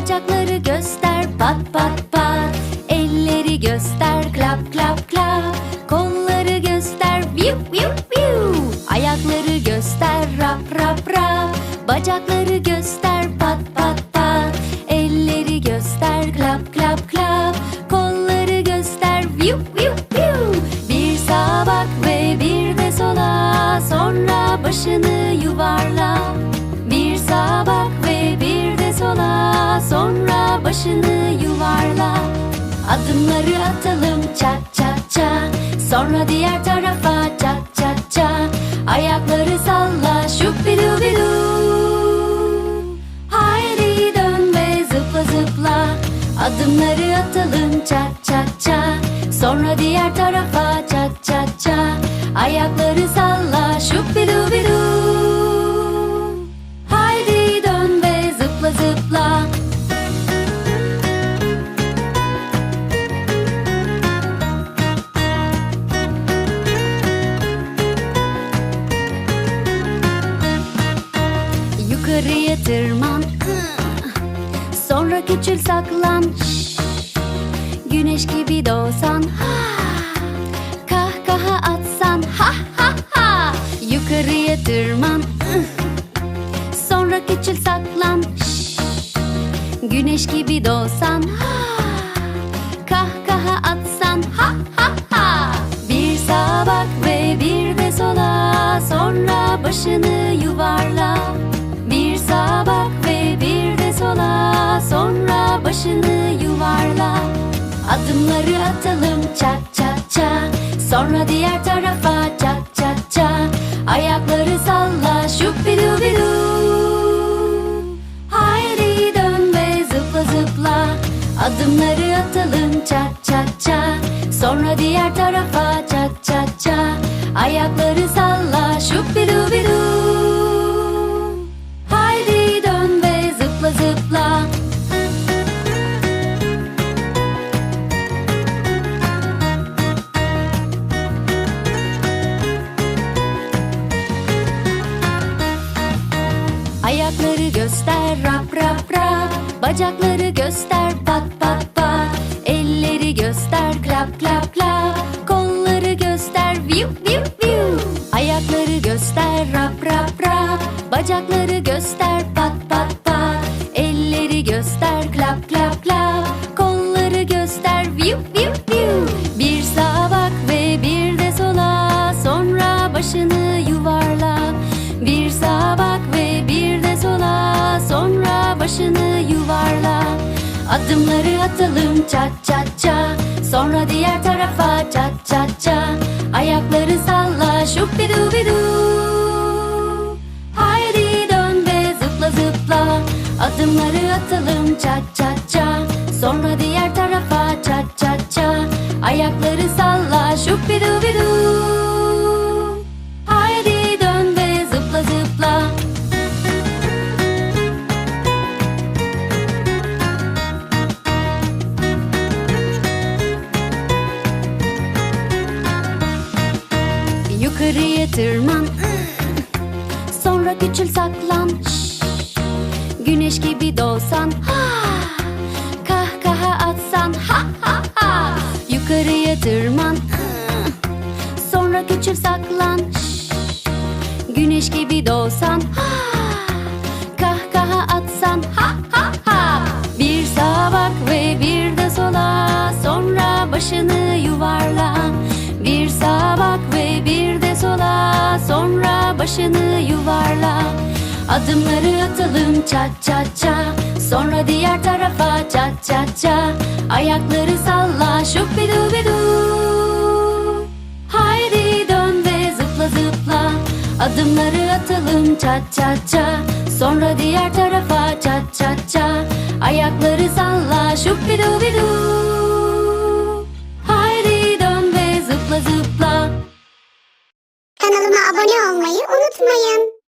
Bacakları göster pat pat pat. Elleri göster klap klap klap. Kolları göster viu viu viu Ayakları göster rap rap rap. Bacakları göster pat pat pat. Elleri göster klap klap klap. Kolları göster viu viu viu Bir sağa bak ve bir de sola. Sonra başını Adımları atalım çat çat çat. Sonra diğer tarafa çat çat çat. Ayakları salla şupidubidu. Haydi dön ve zıpla zıpla. Adımları atalım çat çat çat. Sonra diğer tarafa çat çat çat. Ayakları salla şupidubidu. Haydi Yukarıya tırman. Sonra küçül saklan. Güneş gibi doğsan. Kahkaha atsan. Ha ha ha. Yukarıya tırman. Sonra küçül saklan. Güneş gibi doğsan. Kahkaha atsan. Ha ha ha. Bir sağa bak ve bir de sola. Sonra başını Sonra başını yuvarla. Adımları atalım çat çat çat. Sonra diğer tarafa çat çat çat. Ayakları salla şupidubidu. Haydi dön ve zıpla zıpla. Adımları atalım çat çat çat. Sonra diğer tarafa çat çat çat. Ayakları Ayakları göster rap rap rap. Bacakları göster pat pat pat. Elleri göster klap klap klap Kolları göster viu viu viu Ayakları göster rap rap rap. Bacakları göster pat pat pat. Elleri göster klap klap klap Kolları göster viu viu Sonra başını yuvarla. Adımları atalım çat çat çat. Sonra diğer tarafa çat çat çat. Ayakları salla şupidubidu Haydi dön ve zıpla zıpla. Adımları atalım çat çat çat Yukarıya tırman. Sonra küçül saklan. Güneş gibi doğsan. Kahkaha atsan. Yukarıya tırman. Sonra küçül saklan. Güneş gibi doğsan başını yuvarla. Adımları atalım çat çat çat. Sonra diğer tarafa çat çat çat. Ayakları salla şupidubidu. Haydi dön ve zıpla zıpla. Adımları atalım çat çat çat. Sonra diğer tarafa çat çat çat. Ayakları salla şupidubidu. Haydi unutmayın.